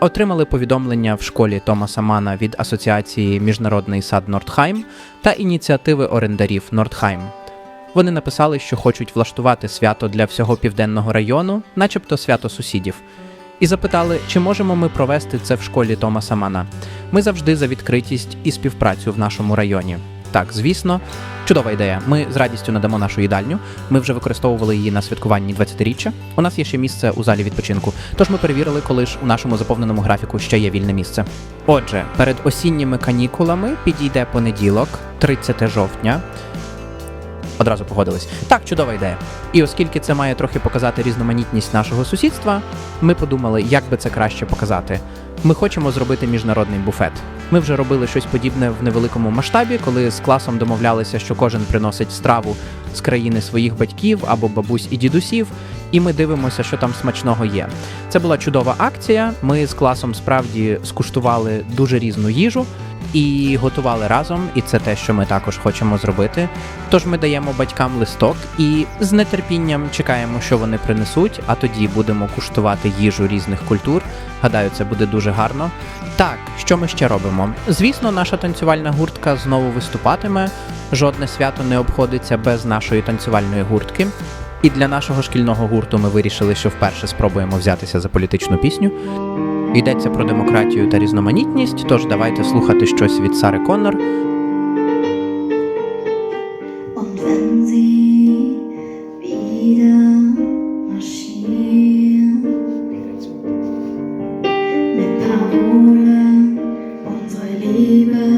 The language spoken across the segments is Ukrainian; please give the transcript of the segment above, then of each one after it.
Отримали повідомлення в школі Томаса Мана від Асоціації Міжнародний сад Нордхайм та ініціативи орендарів Нордхайм. Вони написали, що хочуть влаштувати свято для всього південного району, начебто свято сусідів, і запитали, чи можемо ми провести це в школі Томаса Мана. Ми завжди за відкритість і співпрацю в нашому районі. Так, звісно, чудова ідея. Ми з радістю надамо нашу їдальню. Ми вже використовували її на святкуванні 20-річчя. У нас є ще місце у залі відпочинку. Тож ми перевірили, коли ж у нашому заповненому графіку ще є вільне місце. Отже, перед осінніми канікулами підійде понеділок, 30 жовтня. Одразу погодились. Так, чудова ідея. І оскільки це має трохи показати різноманітність нашого сусідства, ми подумали, як би це краще показати. Ми хочемо зробити міжнародний буфет. Ми вже робили щось подібне в невеликому масштабі, коли з класом домовлялися, що кожен приносить страву з країни своїх батьків або бабусь і дідусів, і ми дивимося, що там смачного є. Це була чудова акція. Ми з класом справді скуштували дуже різну їжу і готували разом, і це те, що ми також хочемо зробити. Тож ми даємо батькам листок і з нетерпінням чекаємо, що вони принесуть, а тоді будемо куштувати їжу різних культур. Гадаю, це буде дуже гарно. Так, що ми ще робимо? Звісно, наша танцювальна гуртка знову виступатиме. Жодне свято не обходиться без нашої танцювальної гуртки. І для нашого шкільного гурту ми вирішили, що вперше спробуємо взятися за політичну пісню. Йдеться про демократію та різноманітність, тож давайте слухати щось від Сари Коннор. Und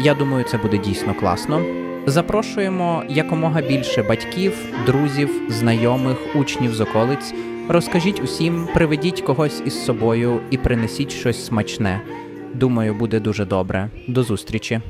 Я думаю, це буде дійсно класно. Запрошуємо якомога більше батьків, друзів, знайомих, учнів з околиць. Розкажіть усім, приведіть когось із собою і принесіть щось смачне. Думаю, буде дуже добре. До зустрічі.